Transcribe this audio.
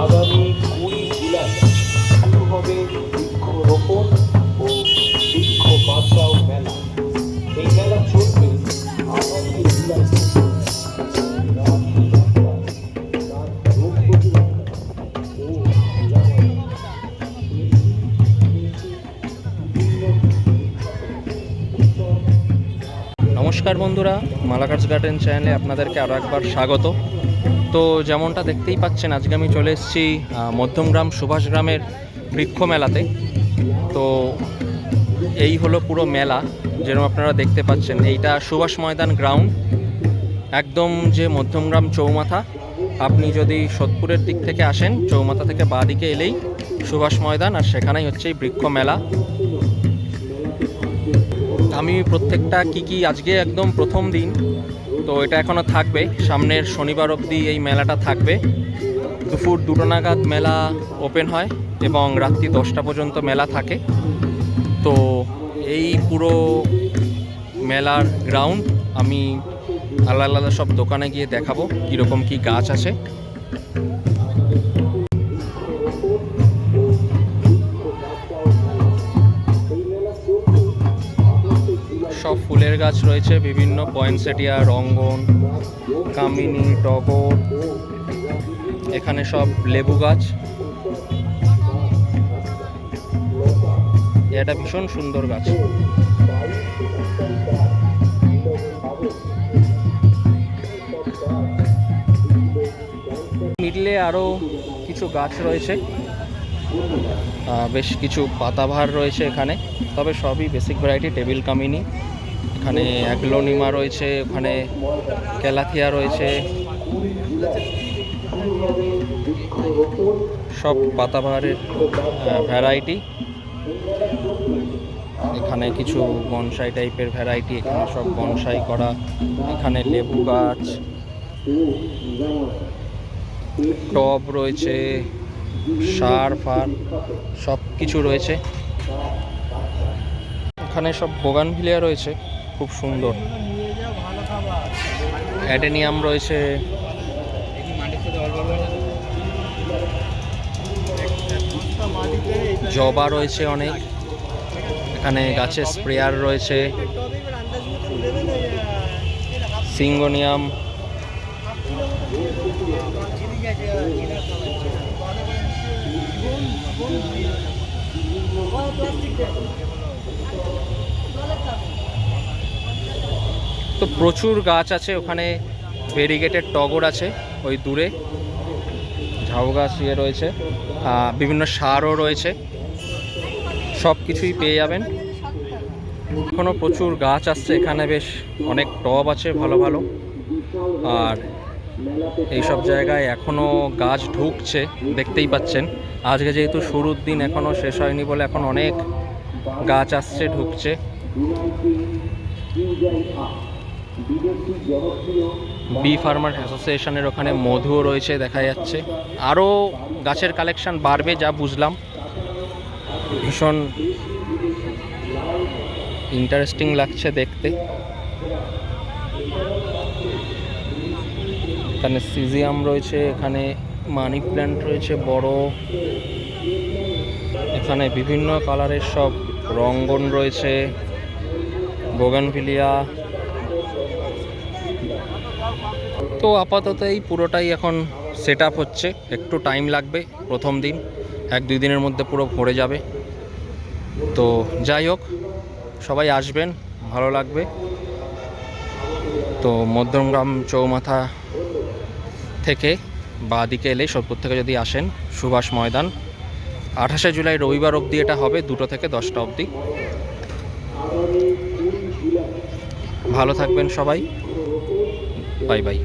আগামী কুড়ি জুলাই শুরু হবে বৃক্ষরোপণ ও বৃক্ষ বাঁচাও মেলা। এই মেলা চলবে আগামী জুলাই। নমস্কার বন্ধুরা মালাকার্স গার্ডেন চ্যানেলে আপনাদেরকে আরও একবার স্বাগত। তো যেমনটা দেখতেই পাচ্ছেন, আজকে আমি চলে এসেছি মধ্যমগ্রাম সুভাষ গ্রামের বৃক্ষ মেলাতে। তো এই হলো পুরো মেলা, যেরকম আপনারা দেখতে পাচ্ছেন। এইটা সুভাষ ময়দান গ্রাউন্ড, একদম যে মধ্যমগ্রাম চৌমাথা। আপনি যদি সোদপুরের দিক থেকে আসেন, চৌমাথা থেকে বাঁ দিকে এলেই সুভাষ ময়দান, আর সেখানেই হচ্ছে এই বৃক্ষ মেলা। আমি প্রত্যেকটা কি কি আজকে একদম প্রথম দিন তো এটা এখনও থাকবে। সামনের শনিবার অবধি এই মেলাটা থাকবে। দুপুর দুটো নাগাদ মেলা ওপেন হয় এবং রাত্রি দশটা পর্যন্ত মেলা থাকে। তো এই পুরো মেলার গ্রাউন্ড আমি আলাদা আলাদা সব দোকানে গিয়ে দেখাবো কীরকম কী গাছ আছে। ফুলের গাছ রয়েছে, বিভিন্ন পয়েন্টসেটিয়া রঙ্গন, কামিনী, টগর, এখানে সব লেবু গাছ। এটা ভীষণ সুন্দর গাছ। মিডলে আরও কিছু গাছ রয়েছে। বেশ কিছু পাতাভার রয়েছে এখানে। তবে সবই বেসিক ভ্যারাইটি টেবিল কামিনি। এখানে অ্যাগ্লোনিমা রয়েছে, ওখানে ক্যালাথিয়া রয়েছে। সব পাতাবাহারের ভ্যারাইটি এখানে কিছু বনসাই টাইপের ভ্যারাইটি এখানে সব বনসাই করা, এখানে লেবু গাছ। টব রয়েছে, সার, ফার সব কিছু রয়েছে। এখানে সব বোগানভিলিয়া রয়েছে। খুব সুন্দর। অ্যাডেনিয়াম রয়েছে। জবা রয়েছে অনেক। এখানে গাছের স্প্রেয়ার রয়েছে। সিঙ্গোনিয়াম। তো প্রচুর গাছ আছে ওখানে ভেরিগেটেড টগর আছে ওই দূরে, ঝাউ গাছ ইয়ে রয়েছে বিভিন্ন সারও রয়েছে, সব কিছুই পেয়ে যাবেন। এখনও প্রচুর গাছ আসছে, এখানে বেশ অনেক টব আছে ভালো ভালো, আর এইসব জায়গায় এখনও গাছ ঢুকছে, দেখতেই পাচ্ছেন। আজকে যেহেতু শুরুর দিন এখনও শেষ হয়নি বলে এখন অনেক গাছ আসছে, ঢুকছে। বি ফার্মার অ্যাসোসিয়েশনের ওখানে মধুও রয়েছে, দেখা যাচ্ছে। আরও গাছের কালেকশন বাড়বে, যা বুঝলাম। ভীষণ ইন্টারেস্টিং লাগছে দেখতে। এখানে সিজিয়াম রয়েছে, এখানে মানি প্ল্যান্ট রয়েছে, বড়। এখানে বিভিন্ন কালারের সব রঙ্গন রয়েছে। বোগানভিলিয়া তো আপাতত এই পুরোটাই এখন সেট হচ্ছে। একটু টাইম লাগবে প্রথম দিন। এক দুই দিনের মধ্যে পুরো ভরে যাবে। তো যাই হোক, সবাই আসবেন, ভালো লাগবে। তো মধ্যমগ্রাম চৌমাথা থেকে বা দিকে এলে সোদপুর থেকে যদি আসেন, সুভাষ ময়দান। আঠাশে জুলাই রবিবার অবধি এটা হবে, দুটো থেকে দশটা অবধি। ভালো থাকবেন সবাই। バイバイ。